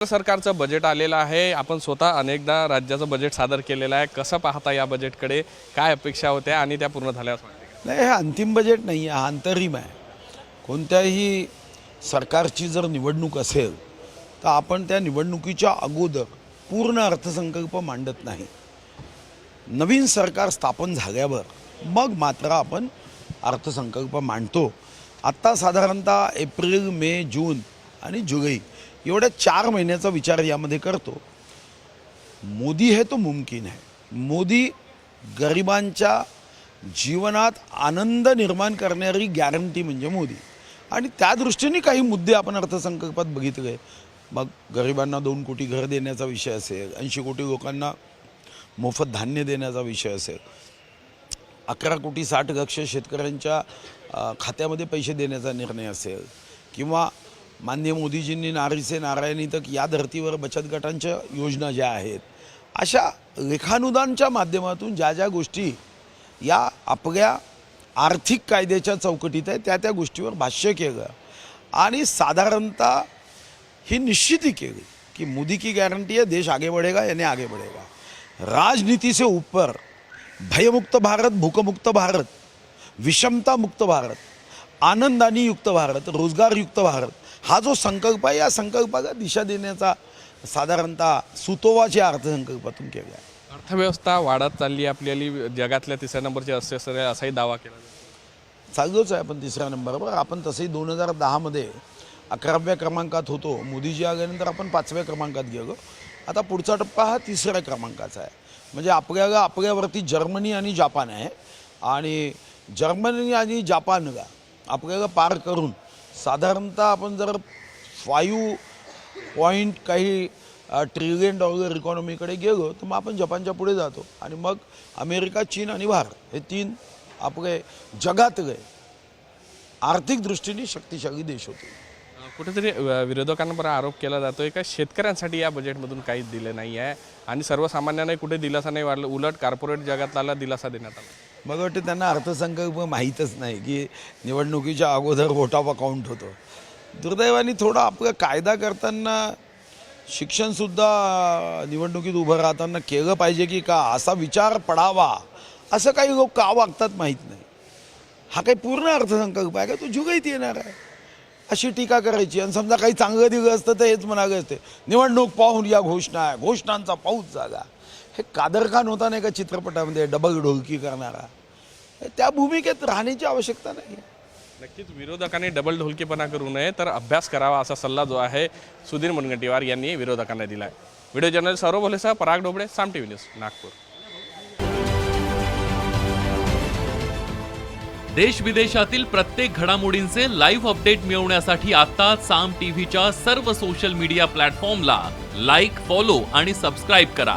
सरकारचं बजेट आलेलं आहे. आपण स्वतः अनेकदा राज्याचं बजेट सादर केलेलं आहे. कसं पाहता या बजेटकडे काय अपेक्षा होत्या आणि त्या पूर्ण झाल्या नाही हे अंतिम बजेट नाही आहे हा अंतरिम आहे. कोणत्याही सरकारची जर निवडणूक असेल तर आपण त्या निवडणुकीच्या अगोदर पूर्ण अर्थसंकल्प मांडत नाही. नवीन सरकार स्थापन झाल्यावर मग मात्र आपण अर्थसंकल्प मांडतो. आत्ता साधारणतः एप्रिल मे जून आणि जुलै एवढ्या चार महिन्याचा विचार यामध्ये करतो. मोदी हे तो मुमकिन आहे. मोदी गरिबांच्या जीवनात आनंद निर्माण करणारी गॅरंटी म्हणजे मोदी. आणि त्या दृष्टीने काही मुद्दे आपण अर्थसंकल्पात बघितले. मग गरिबांना दोन कोटी घर देण्याचा विषय असेल ऐंशी कोटी लोकांना मोफत धान्य देण्याचा विषय असेल अकरा कोटी साठ लक्ष शेतकऱ्यांच्या खात्यामध्ये पैसे देण्याचा निर्णय असेल किंवा माननीय मोदीजींनी नारी नारायणी तक या धर्तीवर बचत गटांच्या योजना ज्या आहेत अशा लेखानुदानच्या माध्यमातून ज्या ज्या गोष्टी या आपल्या आर्थिक कायद्याच्या चौकटीत आहे त्या त्या गोष्टीवर भाष्य केलं. आणि साधारणतः ही निश्चिती केली कि मोदी की गारंटी है देश आगे बढ़ेगा यानी आगे बढ़ेगा. राजनीति से ऊपर भयमुक्त भारत भूकमुक्त भारत विषमता मुक्त भारत आनंदानी युक्त भारत रोजगार युक्त भारत हा जो संकल्प आहे या संकल्पाला दिशा देण्याचा साधारणतः सुतोवाच्या अर्थसंकल्पातून केला आहे. अर्थव्यवस्था वाढत चालली आहे आपल्याली जगातल्या तिसऱ्या नंबरची असेल असाही दावा केला जातो. चाललोच आहे आपण तिसऱ्या नंबरवर. आपण तसंही दोन हजार दहामध्ये अकराव्या क्रमांकात होतो. मोदीजी आल्यानंतर आपण पाचव्या क्रमांकात गेलो. आता पुढचा टप्पा हा तिसऱ्या क्रमांकाचा आहे. म्हणजे आपल्याला आपल्यावरती जर्मनी आणि जापान आहे. आणि जर्मनी आणि जापानला आपल्याला पार करून साधारणतः आपण जर फाईव्ह पॉईंट काही ट्रिलियन डॉलर इकॉनॉमीकडे गेलो तर मग आपण जपानच्या पुढे जातो. आणि मग अमेरिका चीन आणि भारत हे तीन आपले जगातले आर्थिक दृष्टीने शक्तिशाली देश होते. कुठेतरी अं, विरोधकांवर आरोप केला जातो आहे का? शेतकऱ्यांसाठी या बजेटमधून काहीच दिलं नाही आहे आणि सर्वसामान्यांना कुठे दिलासा नाही वाढला? उलट कॉर्पोरेट जगातला दिलासा देण्यात आला. मला वाटतं त्यांना अर्थसंकल्प माहीतच नाही की निवडणुकीच्या अगोदर वोटावा काउंट होतो. दुर्दैवाने थोडा आपला कायदा करताना शिक्षणसुद्धा निवडणुकीत उभं राहताना केलं पाहिजे की का असा विचार पडावा असं काही लोक का वागतात माहीत नाही. हा काही पूर्ण अर्थसंकल्प आहे का? तो जुगैत येणार आहे. अशी टीका करायची. आणि समजा काही चांगलं दिलं असतं तर हेच म्हणाले असते. निवडणूक पाहून या घोषणा आहे घोषणांचा पाऊस जागा हे कादर खान होता नाही का चित्रपटामध्ये? डबल ढोलकी करणारा. त्या भूमिकेत राहण्याची आवश्यकता नाही. नक्कीच विरोधकांनी डबल ढोलकीपणा करू नये तर अभ्यास करावा असा सल्ला जो आहे सुधीर मुनगंटीवार यांनी विरोधकांना दिला आहे video journalist Saurabh भोलेसह Parag Doble Saam T V news Nagpur. देश विदेशातील प्रत्येक घडामोडींचे लाईव्ह अपडेट मिळवण्यासाठी आता साम टीव्हीच्या सर्व सोशल मीडिया प्लॅटफॉर्मला लाईक फॉलो आणि सबस्क्राईब करा.